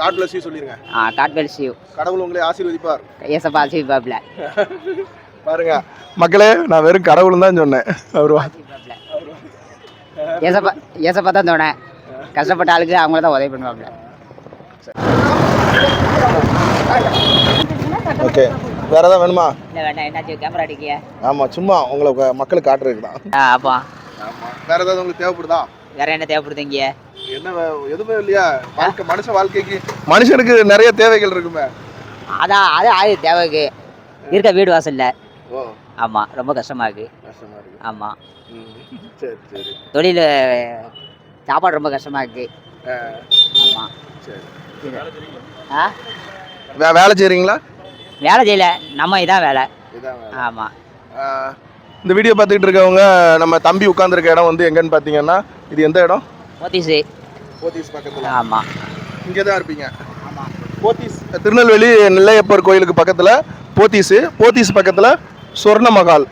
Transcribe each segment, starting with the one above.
God bless you சொல்லிருங்க. ஆ God see you கடவுள் உங்களை ஆசீர்வதிப்பார். ஏசப்பா ஆசீர்வாப்ல. பாருங்க மக்களே நான் வெறும் கடவுள் தான் சொன்னேன். அவர் ஏசப்பா ஏசப்பா தான் தோணேன் கஷ்டப்பட்ட ஆளுக்கு அவங்கள தான் உதவி பண்ணுவாப்ல. ஓகே வேற ஏதாவது வேணுமா? இல்லை வேண்டாம். என்னாச்சு? கேமரா அடிக்கிய ஆமா சும்மா உங்களை மக்களுக்கு காட்டுறதுக்கு தான். ஆ அப்பா. ஆமா. வேற ஏதாவது உங்களுக்கு தேவைப்படுதா? வேற என்ன தேவைப்படுது இங்கே என்ன எதுவுமே இல்லையா? வாழ்க்கை மனுஷ வாழ்க்கைக்கு மனுஷனுக்கு நிறைய தேவைகள் இருக்குமே. அதான் அது அது தேவைக்கு. இருக்க வீடு வாசல்ல. ஓ. ஆமாம் ரொம்ப கஷ்டமாக இருக்கு. கஷ்டமா இருக்கு. ஆமாம் ம், சரி சரி. தொழில் சாப்பாடு ரொம்ப கஷ்டமாக இருக்கு. ஆ, ஆமாம் சரி. ஆ? வேலை செய்றீங்களா? வேலை செய்யல. நம்ம இதான் வேலை. ஆமாம் ஆ, இந்த வீடியோ பார்த்துக்கிட்டு இருக்கவங்க நம்ம தம்பி உட்காந்துருக்க இடம் வந்து எங்கன்னு பார்த்தீங்கன்னா இது எந்த இடம்? போத்தீஸு. போத்தீஸ் பக்கத்தில். ஆமாம் இங்கே தான் இருப்பீங்க. ஆமாம் போத்தீஸ் திருநெல்வேலி நெல்லையப்பர் கோயிலுக்கு பக்கத்தில் போத்தீஸ் போத்தீஸ் பக்கத்தில் சொர்ண மகால்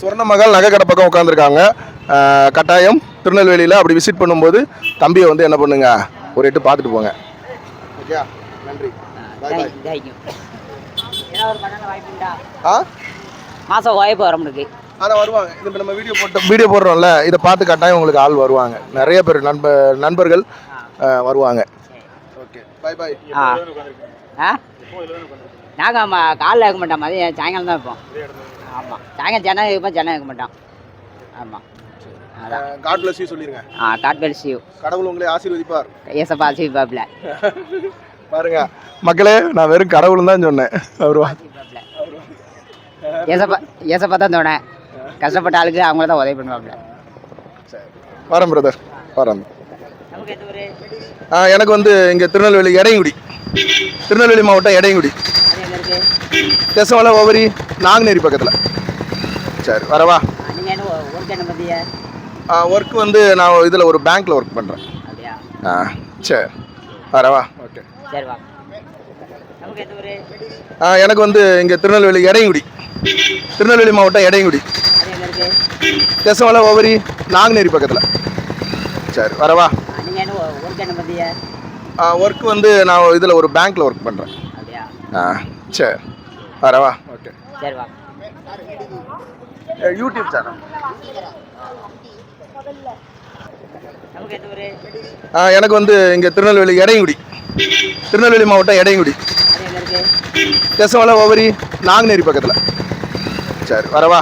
சொர்ண மகால் நகைக்கடை பக்கம் உட்காந்துருக்காங்க கட்டாயம் திருநெல்வேலியில் அப்படி விசிட் பண்ணும்போது தம்பியை வந்து என்ன பண்ணுங்க ஒரு எட்டு பார்த்துட்டு போங்க. ஓகே நன்றி. ஆ? மாதம் வாய்ப்பு வர முடியுது அதான் வருவாங்க. இது இப்போ நம்ம வீடியோ போட்ட வீடியோ போடுறோம்ல இதை பார்த்து கட்டாயம் உங்களுக்கு ஆள் வருவாங்க. நிறைய பேர் நண்ப நண்பர்கள் வருவாங்க. ஓகே பை பை ஆ. ஆ? நாங்கள் ஆமாம் காலைல இருக்க மாட்டோம் மதியம் சாயங்காலம் தான் இருப்போம் ஆமாம் சாயங்காலம் ஜனம் இருப்போம் ஜனம் இருக்க மாட்டோம். ஆமாம் காட் பிளஸ் யூ சொல்லிருங்க. ஆ காட் சியூ கடவுள் உங்களை ஆசீர்வதிப்பார். ஏசப்பா ஆசீர்வாப்ல பாருங்க. மக்களே நான் வெறும் கடவுள் தான் சொன்னேன். அவர் ஏசப்பா ஏசப்பா தான் தோணேன். கஷ்டப்பட்ட ஆளுக்கு அவங்கள தான் உதவி பண்ணுவாப்ல வரேன் பிரதர் வரேன் எனக்கு வந்து இங்கே திருநெல்வேலி எடையங்குடி திருநெல்வேலி மாவட்டம் எடையங்குடி தெசமலை ஓவரி நாங்குநேரி பக்கத்தில். சரி வரவா ஒர்க் என்ன பற்றிய ஒர்க் வந்து நான் இதில் ஒரு பேங்க்கில் ஒர்க் பண்ணுறேன் அப்படியா? ஆ சரி வரவா ஓகே சரி வா. எனக்கு வந்து இங்கே திருநெல்வேலி எடையங்குடி திருநெல்வேலி மாவட்டம் எடையங்குடி. அது ஓவரி நாங்குநேரி பக்கத்தில். சரி வரவா நீங்கள் ஒர்க் வந்து நான் இதில் ஒரு பேங்க்கில் ஒர்க் பண்ணுறேன் ஆ சரி. வரவா ஓகே சரி வா யூடியூப் சேனல் ஆ, எனக்கு வந்து இங்கே திருநெல்வேலி எடையங்குடி. திருநெல்வேலி மாவட்டம் எடையங்குடி. அது ஓவரி நாங்குநேரி பக்கத்தில். சரி வரவா